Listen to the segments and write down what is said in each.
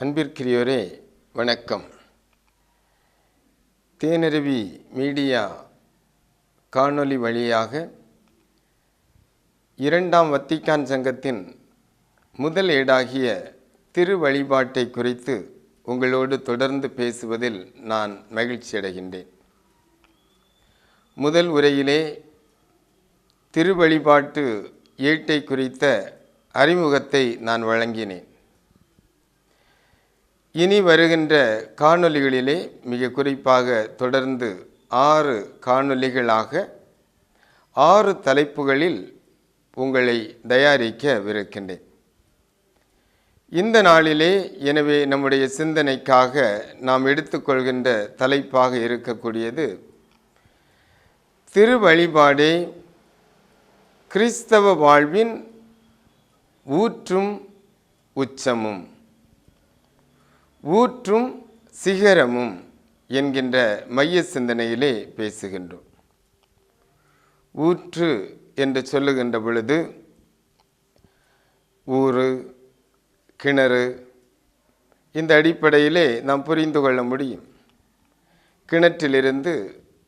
அன்பிற்கிறியோரே வணக்கம். தேனருவி மீடியா காணொளி வழியாக இரண்டாம் வத்திக்கான் சங்கத்தின் முதல் ஏடாகிய திரு வழிபாட்டை குறித்து உங்களோடு தொடர்ந்து பேசுவதில் நான் மகிழ்ச்சி அடைகின்றேன். முதல் உரையிலே திரு வழிபாட்டு ஏட்டை குறித்த அறிமுகத்தை நான் வழங்கினேன். இனி வருகின்ற காணொளிகளிலே மிக குறிப்பாக தொடர்ந்து ஆறு காணொளிகளாக ஆறு தலைப்புகளில் உங்களை தயாரிக்கவிருக்கின்றேன். இந்த நாளிலே எனவே நம்முடைய சிந்தனைக்காக நாம் எடுத்துக்கொள்கின்ற தலைப்பாக இருக்கக்கூடியது திரு வழிபாடே கிறிஸ்தவ வாழ்வின் ஊற்றும் உச்சமும் ஊற்றும் சிகரமும். என்கின்ற மைய சிந்தனையிலே பேசுகின்றோம். ஊற்று என்று சொல்லுகின்ற பொழுது ஊறு கிணறு இந்த அடிப்படையிலே நாம் புரிந்து கொள்ள முடியும். கிணற்றிலிருந்து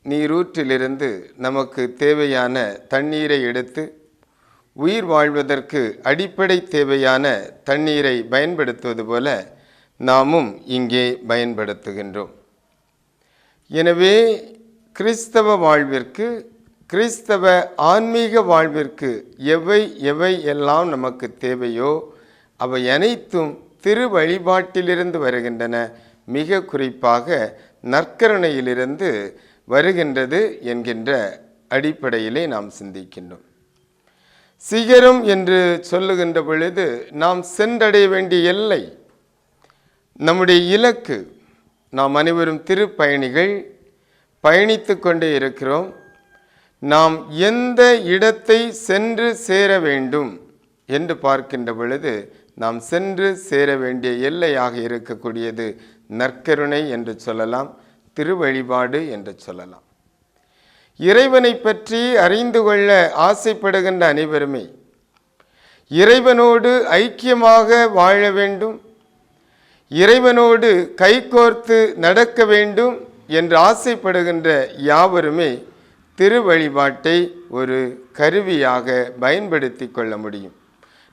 நீரூற்றிலிருந்து நமக்கு தேவையான தண்ணீரை எடுத்து உயிர் வாழ்வதற்கு அடிப்படை தேவையான தண்ணீரை பயன்படுத்துவது போல நாமும் இங்கே பயன்படுத்துகின்றோம். எனவே கிறிஸ்தவ வாழ்விற்கு கிறிஸ்தவ ஆன்மீக வாழ்விற்கு எவை எவை எல்லாம் நமக்கு தேவையோ அவை அனைத்தும் திரு வழிபாட்டிலிருந்து வருகின்றன. மிக குறிப்பாக நற்கரணையிலிருந்து வருகின்றது என்கின்ற அடிப்படையிலே நாம் சிந்திக்கின்றோம். சிகரம் என்று சொல்லுகின்ற பொழுது நாம் சென்றடைய வேண்டிய எல்லை நம்முடைய இலக்கு நாம் அனைவரும் திருப்பயணிகள் பயணித்து கொண்டே இருக்கிறோம். நாம் எந்த இடத்தை சென்று சேர வேண்டும் என்று பார்க்கின்ற பொழுது நாம் சென்று சேர வேண்டிய எல்லையாக இருக்கக்கூடியது நற்கருணை என்று சொல்லலாம் திருவழிபாடு என்று சொல்லலாம். இறைவனை பற்றி அறிந்து கொள்ள ஆசைப்படுகின்ற அனைவருமே இறைவனோடு ஐக்கியமாக வாழ வேண்டும் இறைவனோடு கைகோர்த்து நடக்க வேண்டும் என்று ஆசைப்படுகின்ற யாவருமே திரு வழிபாட்டை ஒரு கருவியாக பயன்படுத்தி கொள்ள முடியும்.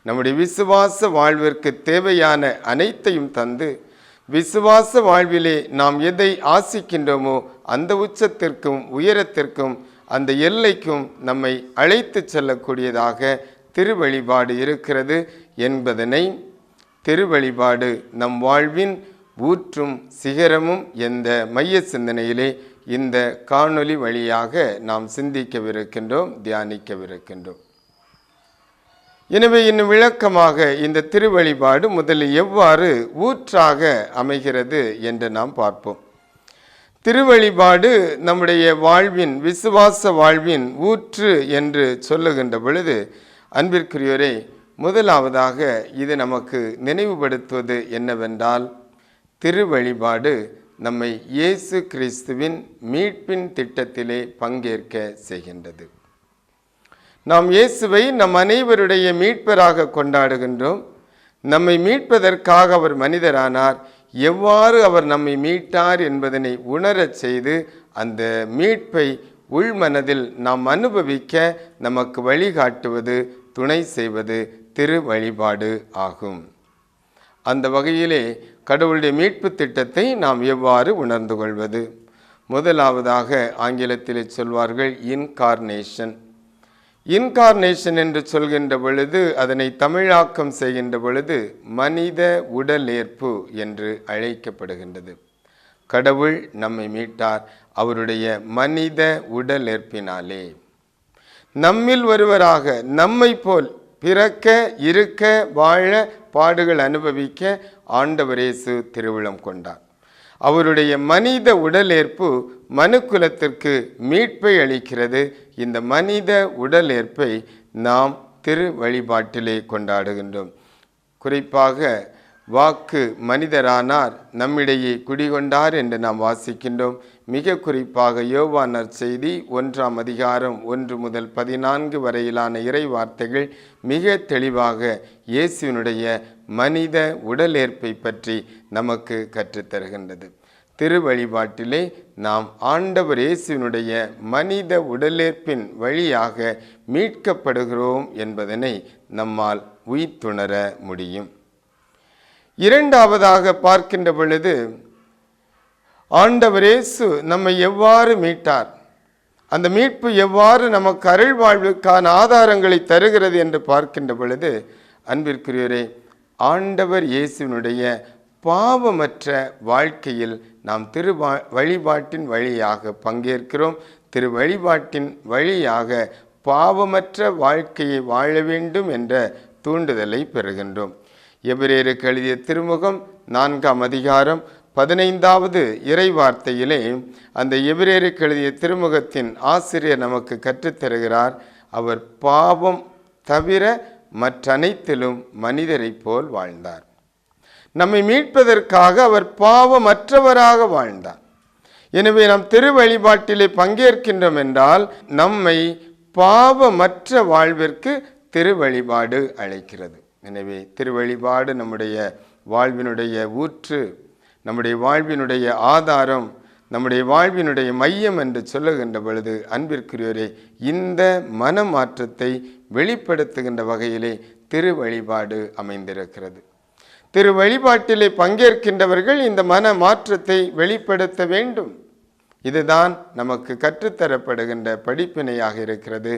நம்முடைய விசுவாச வாழ்விற்கு தேவையான அனைத்தையும் தந்து விசுவாச வாழ்விலே நாம் எதை ஆசிக்கின்றோமோ அந்த உச்சத்திற்கும் உயரத்திற்கும் அந்த எல்லைக்கும் நம்மை அழைத்து செல்லக்கூடியதாக திருவழிபாடு இருக்கிறது என்பதனை திருவழிபாடு நம் வாழ்வின் ஊற்றும் சிகரமும் எந்த மைய சிந்தனையிலே இந்த காணொளி வழியாக நாம் சிந்திக்கவிருக்கின்றோம் தியானிக்கவிருக்கின்றோம். எனவே இன்னும் விளக்கமாக இந்த திருவழிபாடு முதலில் எவ்வாறு ஊற்றாக அமைகிறது என்று நாம் பார்ப்போம். திருவழிபாடு நம்முடைய வாழ்வின் விசுவாச வாழ்வின் ஊற்று என்று சொல்லுகின்ற பொழுது அன்பிற்குரியோரே முதலாவதாக இது நமக்கு நினைவுபடுத்துவது என்னவென்றால் திருவழிபாடு நம்மை இயேசு கிறிஸ்துவின் மீட்பின் திட்டத்திலே பங்கேற்க செய்கின்றது. நாம் இயேசுவை நம் அனைவருடைய மீட்பராக கொண்டாடுகின்றோம். நம்மை மீட்பதற்காக அவர் மனிதரானார். எவ்வாறு அவர் நம்மை மீட்டார் என்பதனை உணரச் செய்து அந்த மீட்பை உள்மனதில் நாம் அனுபவிக்க நமக்கு வழிகாட்டுவது துணை செய்வது திரு வழிபாடு ஆகும். அந்த வகையிலே கடவுளுடைய மீட்பு திட்டத்தை நாம் எவ்வாறு உணர்ந்து கொள்வது? முதலாவதாக ஆங்கிலத்திலே சொல்வார்கள் இன்கார்னேஷன் இன்கார்னேஷன் என்று சொல்கின்ற பொழுது அதனை தமிழாக்கம் செய்கின்ற பொழுது மனித உடலேற்பு என்று அழைக்கப்படுகின்றது. கடவுள் நம்மை மீட்டார் அவருடைய மனித உடலேற்பினாலே. நம்மில் ஒருவராக நம்மை போல் பிறக்க இருக்க வாழ பாடுகள் அனுபவிக்க ஆண்டவரேசு திருவிழம் கொண்டார். அவருடைய மனித உடலேற்பு மனுக்குலத்திற்கு மீட்பை அளிக்கிறது. இந்த மனித உடலேற்பை நாம் திரு வழிபாட்டிலே கொண்டாடுகின்றோம். குறிப்பாக வாக்கு மனிதரானார் நம்மிடையே குடிகொண்டார் என்று நாம் வாசிக்கின்றோம். மிக குறிப்பாக யோவானர் செய்தி ஒன்றாம் அதிகாரம் ஒன்று முதல் பதினான்கு வரையிலான இறை வார்த்தைகள் மிக தெளிவாக இயேசுவினுடைய மனித உடலேற்பை பற்றி நமக்கு கற்றுத்தருகின்றது. திரு வழிபாட்டிலே நாம் ஆண்டவர் இயேசுவினுடைய மனித உடலேற்பின் வழியாக மீட்கப்படுகிறோம் என்பதனை நம்மால் உயிர்த்துணர முடியும். இரண்டாவதாக பார்க்கின்ற பொழுது ஆண்டவர் இயேசு நம்மை எவ்வாறு மீட்டார்? அந்த மீட்பு எவ்வாறு நமக்கு அருள் வாழ்வுக்கான ஆதாரங்களை தருகிறது என்று பார்க்கின்ற பொழுது அன்பிற்குரியவரே ஆண்டவர் இயேசுவினுடைய பாவமற்ற வாழ்க்கையில் நாம் திரு வழிபாட்டின் வழியாக பங்கேற்கிறோம். திரு வழிபாட்டின் வழியாக பாவமற்ற வாழ்க்கையை வாழ வேண்டும் என்ற தூண்டுதலை பெறுகின்றோம். எபிரேருக்கு எழுதிய திருமுகம் நான்காம் அதிகாரம் பதினைந்தாவது இறை வார்த்தையிலே அந்த எபிரேருக்கு எழுதிய திருமுகத்தின் ஆசிரியர் நமக்கு கற்றுத்தருகிறார். அவர் பாவம் தவிர மற்றனைத்திலும் மனிதரைப் போல் வாழ்ந்தார். நம்மை மீட்பதற்காக அவர் பாவமற்றவராக வாழ்ந்தார். எனவே நாம் திரு வழிபாட்டிலே பங்கேற்கின்றோம் என்றால் நம்மை பாவமற்ற வாழ்விற்கு திரு வழிபாடு அழைக்கிறது. எனவே திரு வழிபாடு நம்முடைய வாழ்வினுடைய ஊற்று நம்முடைய வாழ்வினுடைய ஆதாரம் நம்முடைய வாழ்வினுடைய மையம் என்று சொல்லுகின்ற பொழுது அன்பிற்குரியோரே இந்த மனமாற்றத்தை வெளிப்படுத்துகின்ற வகையிலே திரு வழிபாடு அமைந்திருக்கிறது. திரு வழிபாட்டிலே பங்கேற்கின்றவர்கள் இந்த மன மாற்றத்தை வெளிப்படுத்த வேண்டும். இதுதான் நமக்கு கற்றுத்தரப்படுகின்ற படிப்பினையாக இருக்கிறது.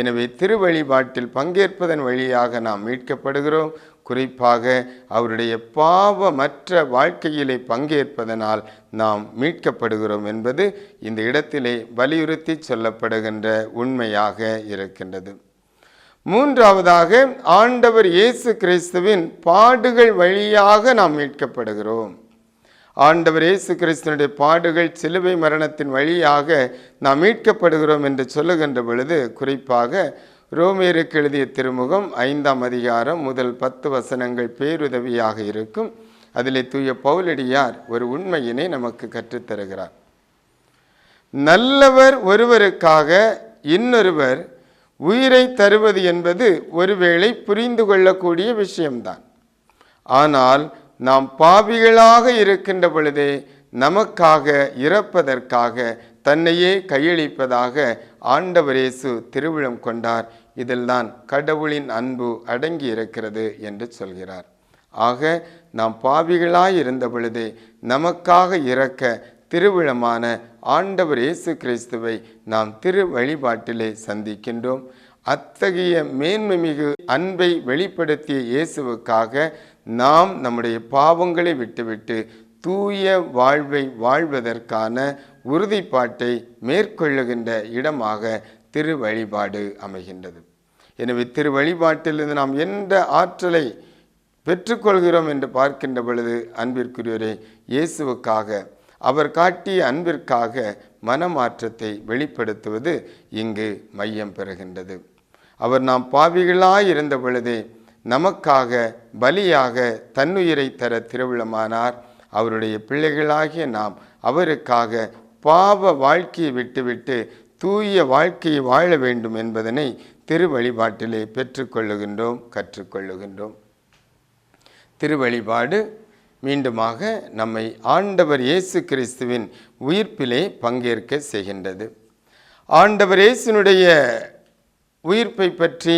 எனவே திரு வழிபாட்டில் பங்கேற்பதன் வழியாக நாம் மீட்கப்படுகிறோம். குறிப்பாக அவருடைய பாவமற்ற வாழ்க்கையிலே பங்கேற்பதனால் நாம் மீட்கப்படுகிறோம் என்பது இந்த இடத்திலே வலியுறுத்தி சொல்லப்படுகின்ற உண்மையாக இருக்கின்றது. மூன்றாவதாக ஆண்டவர் இயேசு கிறிஸ்துவின் பாடுகள் வழியாக நாம் மீட்கப்படுகிறோம். ஆண்டவர் இயேசு கிறிஸ்தனுடைய பாடுகள் சிலுவை மரணத்தின் வழியாக நாம் மீட்கப்படுகிறோம் என்று சொல்லுகின்ற பொழுது குறிப்பாக ரோமேருக்கு எழுதிய திருமுகம் ஐந்தாம் அதிகாரம் முதல் பத்து வசனங்கள் பேருதவியாக இருக்கும். அதிலே தூய பவுலடியார் ஒரு உண்மையினை நமக்கு கற்றுத்தருகிறார். நல்லவர் ஒருவருக்காக இன்னொருவர் உயிரை தருவது என்பது ஒருவேளை புரிந்து கொள்ளக்கூடிய விஷயம்தான். ஆனால் நாம் பாவிகளாக இருக்கின்ற பொழுதே நமக்காக இறப்பதற்காக தன்னையே கையளிப்பதாக ஆண்டவரேசு திருவிழம் கொண்டார். இதில்தான் கடவுளின் அன்பு அடங்கி இருக்கிறது என்று சொல்கிறார். ஆக நாம் பாவிகளாய் இருந்த பொழுதே நமக்காக இறக்க திருவிழமான ஆண்டவர் இயேசு கிறிஸ்துவை நாம் திரு வழிபாட்டிலே சந்திக்கின்றோம். அத்தகைய மேன்மைமிகு அன்பை வெளிப்படுத்திய இயேசுவுக்காக நாம் நம்முடைய பாவங்களை விட்டுவிட்டு தூய வாழ்வை வாழ்வதற்கான உறுதிப்பாட்டை மேற்கொள்ளுகின்ற இடமாக திரு வழிபாடு அமைகின்றது. எனவே திரு வழிபாட்டிலிருந்து நாம் எந்த ஆற்றலை பெற்றுக்கொள்கிறோம் என்று பார்க்கின்ற பொழுது அன்பிற்குரியவரே இயேசுவுக்காக அவர் காட்டிய அன்பிற்காக மனமாற்றத்தை வெளிப்படுத்துவது இங்கு மையம் பெறுகின்றது. அவர் நாம் பாவிகளாய் இருந்த பொழுதே நமக்காக பலியாக தன்னுயிரை தர திருவிழமானார். அவருடைய பிள்ளைகளாகிய நாம் அவருக்காக பாவ வாழ்க்கையை விட்டுவிட்டு தூய வாழ்க்கையை வாழ வேண்டும் என்பதனை திரு வழிபாட்டிலே பெற்றுக்கொள்ளுகின்றோம் கற்றுக்கொள்ளுகின்றோம். திருவழிபாடு மீண்டுமாக நம்மை ஆண்டவர் இயேசு கிறிஸ்துவின் உயிர்ப்பிலே பங்கேற்க செய்கின்றது. ஆண்டவர் இயேசுனுடைய உயிர்ப்பை பற்றி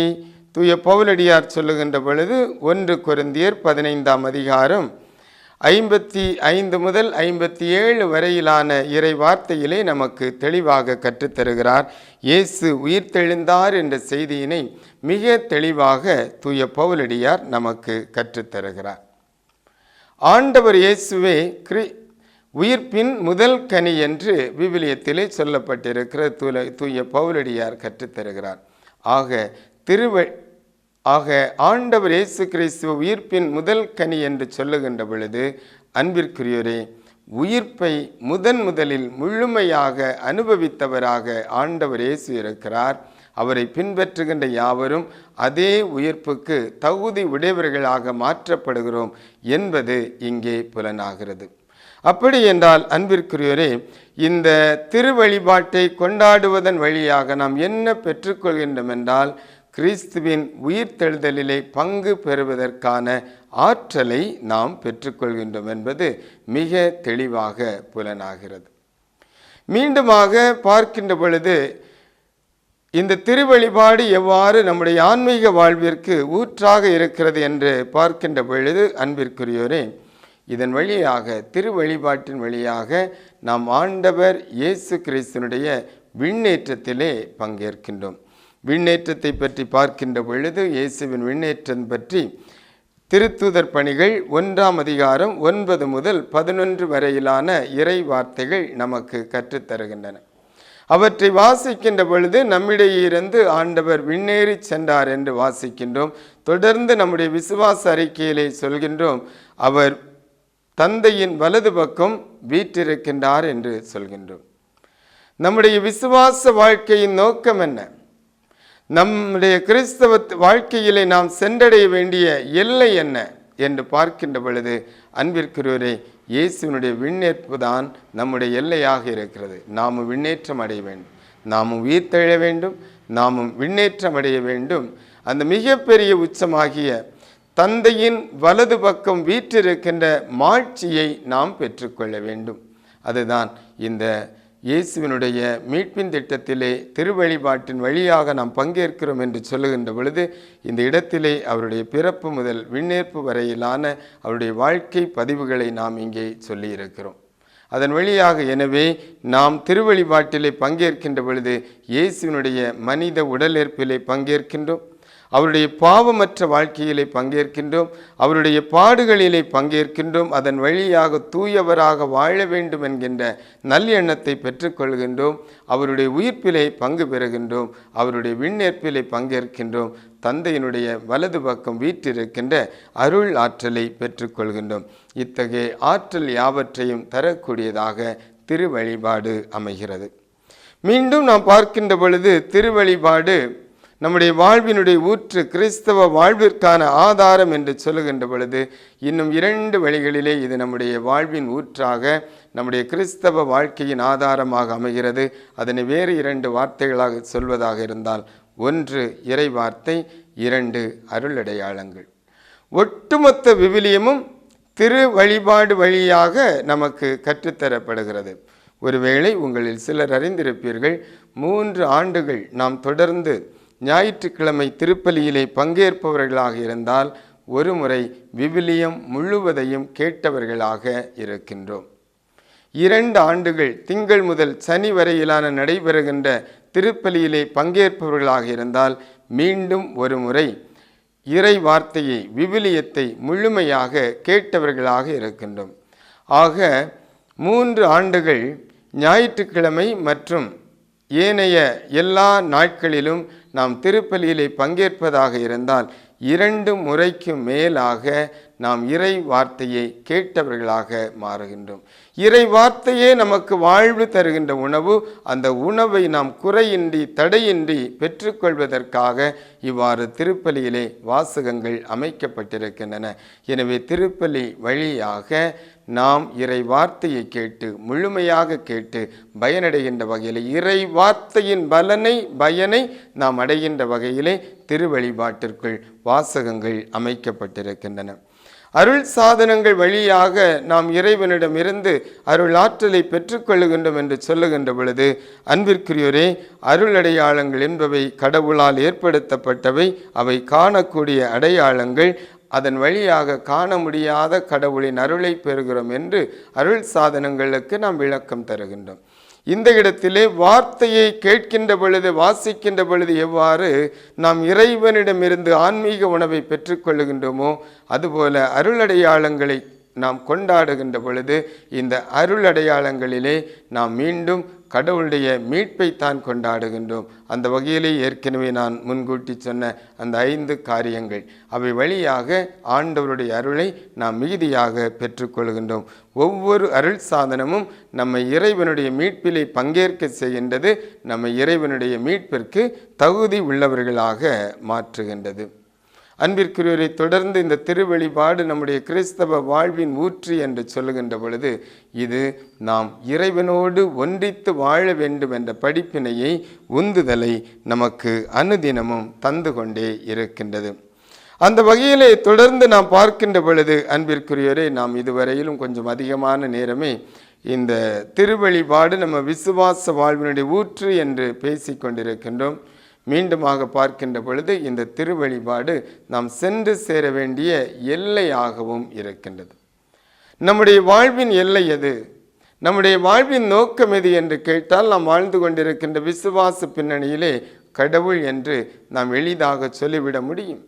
தூய பவுலடியார் சொல்லுகின்ற பொழுது ஒன்று குருந்தியர் பதினைந்தாம் அதிகாரம் ஐம்பத்தி ஐந்து முதல் ஐம்பத்தி ஏழு வரையிலான இறை வார்த்தையிலே நமக்கு தெளிவாக கற்றுத்தருகிறார். இயேசு உயிர்த்தெழுந்தார் என்ற செய்தியினை மிக தெளிவாக தூய பவுலடியார் நமக்கு கற்றுத்தருகிறார். ஆண்டவர் இயேசுவே கிரி உயிர்ப்பின் முதல் கனி என்று விவிலியத்திலே சொல்லப்பட்டிருக்கிற தூல தூய பவுலடியார் கற்றுத்தருகிறார். ஆக திருவ ஆக ஆண்டவர் இயேசு கிறிஸ்துவ உயிர்ப்பின் முதல் கனி என்று சொல்லுகின்ற பொழுது அன்பிற்குரியோரே உயிர்ப்பை முதன் முதலில் முழுமையாக அனுபவித்தவராக ஆண்டவர் இயேசு இருக்கிறார். அவரை பின்பற்றுகின்ற யாவரும் அதே உயிர்ப்புக்கு தகுதி உடையவர்களாக மாற்றப்படுகிறோம் என்பது இங்கே புலனாகிறது. அப்படி என்றால் அன்பிற்குரியோரே இந்த திருவழிபாட்டை கொண்டாடுவதன் வழியாக நாம் என்ன பெற்றுக்கொள்கின்றோம் என்றால் கிறிஸ்துவின் உயிர்த்தெழுதலிலே பங்கு பெறுவதற்கான ஆற்றலை நாம் பெற்றுக்கொள்கின்றோம் என்பது மிக தெளிவாக புலனாகிறது. மீண்டுமாக பார்க்கின்ற பொழுது இந்த திருவழிபாடு எவ்வாறு நம்முடைய ஆன்மீக வாழ்விற்கு ஊற்றாக இருக்கிறது என்று பார்க்கின்ற பொழுது அன்பிற்குரியோரே இதன் வழியாக திருவழிபாட்டின் வழியாக நாம் ஆண்டவர் இயேசு கிறிஸ்தனுடைய விண்ணேற்றத்திலே பங்கேற்கின்றோம். விண்ணேற்றத்தை பற்றி பார்க்கின்ற பொழுது இயேசுவின் விண்ணேற்றம் பற்றி திருத்தூதர் பணிகள் ஒன்றாம் அதிகாரம் ஒன்பது முதல் பதினொன்று வரையிலான இறை வார்த்தைகள் நமக்கு கற்றுத்தருகின்றன அவற்றை வாசிக்கின்ற பொழுது நம்மிடையே இருந்து ஆண்டவர் விண்ணேறி சென்றார் என்று வாசிக்கின்றோம். தொடர்ந்து நம்முடைய விசுவாச அறிக்கையிலே சொல்கின்றோம். அவர் தந்தையின் வலது பக்கம் வீற்றிருக்கின்றார் என்று சொல்கின்றோம். நம்முடைய விசுவாச வாழ்க்கையின் நோக்கம் என்ன? நம்முடைய கிறிஸ்தவ வாழ்க்கையிலே நாம் சென்றடைய வேண்டிய எல்லை என்ன என்று பார்க்கின்ற பொழுது அன்பிற்குரியவரே இயேசுவினுடைய விண்ணேற்பு தான் நம்முடைய எல்லையாக இருக்கிறது. நாமும் விண்ணேற்றம் அடைய வேண்டும். நாமும் உயிர்த்தெழ வேண்டும். நாமும் விண்ணேற்றம் அடைய வேண்டும். அந்த மிகப்பெரிய உச்சமாகிய தந்தையின் வலது பக்கம் வீற்றிருக்கின்ற மாட்சியை நாம் பெற்றுக்கொள்ள வேண்டும். அதுதான் இந்த இயேசுவினுடைய மீட்பின் திட்டத்திலே திருவழிபாட்டின் வழியாக நாம் பங்கேற்கிறோம் என்று சொல்லுகின்ற பொழுது இந்த இடத்திலே அவருடைய பிறப்பு முதல் விண்ணேற்பு வரையிலான அவருடைய வாழ்க்கை பதிவுகளை நாம் இங்கே சொல்லியிருக்கிறோம். அதன் வழியாக எனவே நாம் திருவழிபாட்டிலே பங்கேற்கின்ற பொழுது இயேசுவினுடைய மனித உடலேற்பிலே பங்கேற்கின்றோம். அவருடைய பாவமற்ற வாழ்க்கையிலே பங்கேற்கின்றோம். அவருடைய பாடுகளிலே பங்கேற்கின்றோம். அதன் வழியாக தூயவராக வாழ வேண்டும் என்கின்ற நல்லெண்ணத்தை பெற்றுக்கொள்கின்றோம். அவருடைய உயிர்ப்பிலே பங்கு பெறுகின்றோம். அவருடைய விண்ணேற்பிலே பங்கேற்கின்றோம். தந்தையினுடைய வலது பக்கம் வீற்றிருக்கின்ற அருள் ஆற்றலை பெற்றுக்கொள்கின்றோம். இத்தகைய ஆற்றல் யாவற்றையும் தரக்கூடியதாக திருவழிபாடு அமைகிறது. மீண்டும் நாம் பார்க்கின்ற பொழுது திருவழிபாடு நம்முடைய வாழ்வினுடைய ஊற்று கிறிஸ்தவ வாழ்விற்கான ஆதாரம் என்று சொல்லுகின்ற பொழுது இன்னும் இரண்டு வழிகளிலே இது நம்முடைய வாழ்வின் ஊற்றாக நம்முடைய கிறிஸ்தவ வாழ்க்கையின் ஆதாரமாக அமைகிறது. அதனை வேறு இரண்டு வார்த்தைகளாக சொல்வதாக இருந்தால் ஒன்று இறை வார்த்தை இரண்டு அருளடையாளங்கள். ஒட்டுமொத்த விவிலியமும் திரு வழிபாடு வழியாக நமக்கு கற்றுத்தரப்படுகிறது. ஒருவேளை உங்களில் சிலர் அறிந்திருப்பீர்கள் மூன்று ஆண்டுகள் நாம் தொடர்ந்து ஞாயிற்றுக்கிழமை திருப்பலியிலே பங்கேற்பவர்களாக இருந்தால் ஒரு முறை விவிலியம் முழுவதையும் கேட்டவர்களாக இருக்கின்றோம். இரண்டு ஆண்டுகள் திங்கள் முதல் சனி வரையிலான நடைபெறுகின்ற திருப்பலியிலே பங்கேற்பவர்களாக இருந்தால் மீண்டும் ஒரு முறை இறை வார்த்தையை விவிலியத்தை முழுமையாக கேட்டவர்களாக இருக்கின்றோம். ஆக மூன்று ஆண்டுகள் ஞாயிற்றுக்கிழமை மற்றும் ஏனைய எல்லா நாட்களிலும் நாம் திருப்பலியிலே பங்கேற்பதாக இருந்தால் இரண்டு முறைக்கு மேலாக நாம் இறை வார்த்தையை கேட்டவர்களாக மாறுகின்றோம். இறை வார்த்தையே நமக்கு வாழ்வு தருகின்ற உணவு அந்த உணவை நாம் குறையின்றி தடையின்றி பெற்றுக்கொள்வதற்காக இவ்வாறு திருப்பலியிலே வாசகங்கள் அமைக்கப்பட்டிருக்கின்றன. எனவே திருப்பலி வழியாக நாம் இறை வார்த்தையை கேட்டு முழுமையாக கேட்டு பயனடைகின்ற வகையில் இறை வார்த்தையின் பலனை பயனை நாம் அடைகின்ற வகையிலே திருவழிபாட்டிற்குள் வாசகங்கள் அமைக்கப்பட்டிருக்கின்றன. அருள் சாதனங்கள் வழியாக நாம் இறைவனிடமிருந்து அருள் ஆற்றலை பெற்றுக்கொள்ளுகின்றோம் என்று சொல்லுகின்ற பொழுது அன்பிற்குரியோரே அருள் அடையாளங்கள் என்பவை கடவுளால் ஏற்படுத்தப்பட்டவை அவை காணக்கூடிய அடையாளங்கள் அதன் வழியாக காண முடியாத கடவுளின் அருளை பெறுகிறோம் என்று அருள் சாதனங்களுக்கு நாம் விளக்கம் தருகின்றோம். இந்த இடத்திலே வார்த்தையை கேட்கின்ற பொழுது வாசிக்கின்ற பொழுது எவ்வாறு நாம் இறைவனிடமிருந்து ஆன்மீக உணவை பெற்றுக்கொள்ளுகின்றோமோ அதுபோல அருளடையாளங்களை நாம் கொண்டாடுகின்ற பொழுது இந்த அருளடையாளங்களிலே நாம் மீண்டும் கடவுளுடைய மீட்பை தான் கொண்டாடுகின்றோம். அந்த வகையிலே ஏற்கனவே நான் முன்கூட்டி சொன்ன அந்த ஐந்து காரியங்கள். அவை வழியாக ஆண்டவருடைய அருளை நாம் மிகுதியாக பெற்றுக்கொள்கின்றோம். ஒவ்வொரு அருள் சாதனமும் நம்மை இறைவனுடைய மீட்பிலே பங்கேற்க செய்கின்றது நம்மை இறைவனுடைய மீட்பிற்கு தகுதி உள்ளவர்களாக மாற்றுகின்றது. அன்பிற்குரியவரை தொடர்ந்து இந்த திருவெளிபாடு நம்முடைய கிறிஸ்தவ வாழ்வின் ஊற்று என்று சொல்லுகின்ற பொழுது இது நாம் இறைவனோடு ஒன்றித்து வாழ வேண்டும் என்ற படிப்பினையை உந்துதலை நமக்கு அனுதினமும் தந்து கொண்டே இருக்கின்றது. அந்த வகையிலே தொடர்ந்து நாம் பார்க்கின்ற பொழுது அன்பிற்குரியவரை நாம் இதுவரையிலும் கொஞ்சம் அதிகமான நேரமே இந்த திருவெளிபாடு நம்ம விசுவாச வாழ்வினுடைய ஊற்று என்று பேசிக் கொண்டிருக்கின்றோம் மீண்டுமாக பார்க்கின்ற பொழுது இந்த திருவழிபாடு நாம் சென்று சேர வேண்டிய எல்லையாகவும் இருக்கின்றது. நம்முடைய வாழ்வின் எல்லை எது? நம்முடைய வாழ்வின் நோக்கம் எது என்று கேட்டால் நாம் வாழ்ந்து கொண்டிருக்கின்ற விசுவாச பின்னணியிலே கடவுள் என்று நாம் எளிதாக சொல்லிவிட முடியும்.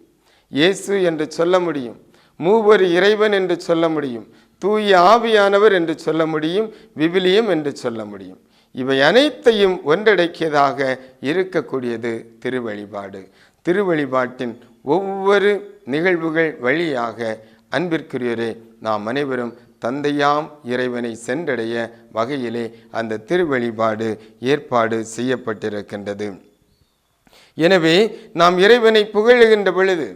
இயேசு என்று சொல்ல முடியும். மூவர் இறைவன் என்று சொல்ல முடியும். தூய ஆவியானவர் என்று சொல்ல முடியும். விவிலியம் என்று சொல்ல முடியும். இவை அனைத்தையும் ஒன்றடக்கியதாக இருக்கக்கூடியது திருவழிபாடு. திருவழிபாட்டின் ஒவ்வொரு நிகழ்வுகள் வழியாக அன்பிற்குரியரே நாம் அனைவரும் தந்தையாம் இறைவனை சென்றடைய வகையிலே அந்த திருவழிபாடு ஏற்பாடு செய்யப்பட்டிருக்கின்றது. எனவே நாம் இறைவனை புகழுகின்ற பொழுது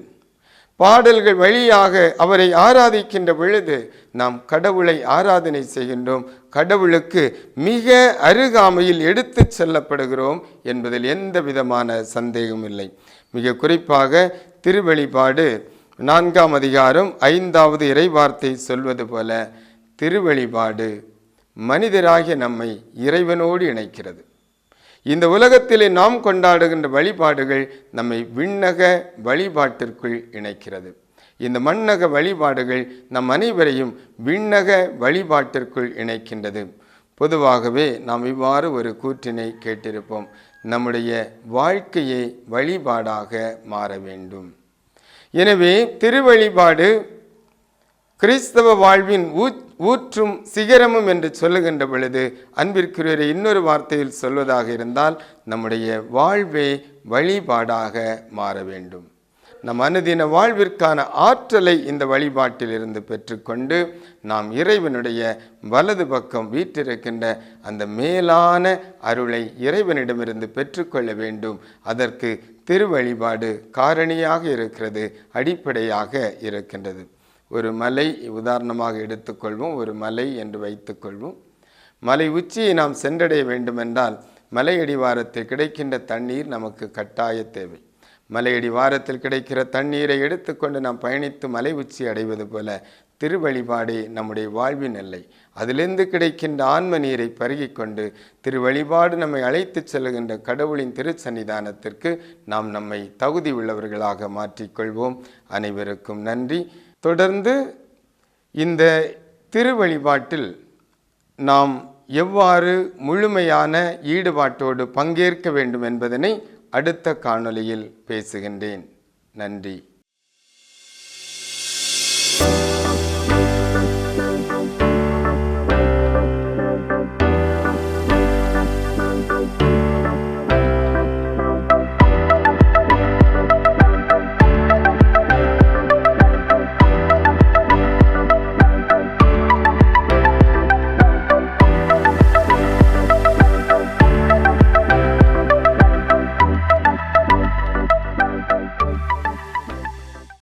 பாடல்கள் வழியாக அவரை ஆராதிக்கின்ற பொழுது நாம் கடவுளை ஆராதனை செய்கின்றோம். கடவுளுக்கு மிக அருகாமையில் எடுத்து செல்லப்படுகிறோம் என்பதில் எந்த விதமான சந்தேகமும் இல்லை. மிக குறிப்பாக திருவெளிப்பாடு நான்காம் அதிகாரம் ஐந்தாவது இறைவார்த்தை சொல்வது போல திருவெளிப்பாடு மனிதராகிய நம்மை இறைவனோடு இணைக்கிறது. இந்த உலகத்திலே நாம் கொண்டாடுகின்ற வழிபாடுகள் நம்மை விண்ணக வழிபாட்டிற்குள் இணைக்கிறது. இந்த மண்ணக வழிபாடுகள் நம் அனைவரையும் விண்ணக வழிபாட்டிற்குள் இணைக்கின்றது. பொதுவாகவே நாம் இவ்வாறு ஒரு கூற்றினை கேட்டிருப்போம். நம்முடைய வாழ்க்கையை வழிபாடாக மாற வேண்டும். எனவே திருவழிபாடு கிறிஸ்தவ வாழ்வின் ஊ- ஊற்றும் சிகரமும் என்று சொல்லுகின்ற பொழுது அன்பிற்குரிய இன்னொரு வார்த்தையில் சொல்வதாக இருந்தால் நம்முடைய வாழ்வே வழிபாடாக மாற வேண்டும். நம் அனுதின வாழ்விற்கான ஆற்றலை இந்த வழிபாட்டிலிருந்து பெற்றுக்கொண்டு நாம் இறைவனுடைய வலது பக்கம் வீற்றிருக்கின்ற அந்த மேலான அருளை இறைவனிடமிருந்து பெற்றுக்கொள்ள வேண்டும். அதற்கு திருவழிபாடு காரணியாக இருக்கிறது அடிப்படையாக இருக்கின்றது. ஒரு மலை உதாரணமாக எடுத்துக்கொள்வோம் ஒரு மலை என்று வைத்துக்கொள்வோம். மலை உச்சியை நாம் சென்றடைய வேண்டுமென்றால் மலையடிவாரத்தில் கிடைக்கின்ற தண்ணீர் நமக்கு கட்டாய தேவை. மலையடிவாரத்தில் கிடைக்கிற தண்ணீரை எடுத்துக்கொண்டு நாம் பயணித்து மலை உச்சி அடைவது போல திருவழிபாடே நம்முடைய வாழ்வின் எல்லை. அதிலிருந்து கிடைக்கின்ற ஆன்ம நீரை பருகிக் கொண்டு திருவழிபாடு நம்மை அழைத்துச் செல்லுகின்ற கடவுளின் திருச்சன்னிதானத்திற்கு நாம் நம்மை தகுதி உள்ளவர்களாக மாற்றிக்கொள்வோம் அனைவருக்கும் நன்றி. தொடர்ந்து இந்த திருவழிபாட்டில் நாம் எவ்வாறு முழுமையான ஈடுபாட்டோடு பங்கேற்க வேண்டும் என்பதனை அடுத்த காணொளியில் பேசுகின்றேன். நன்றி.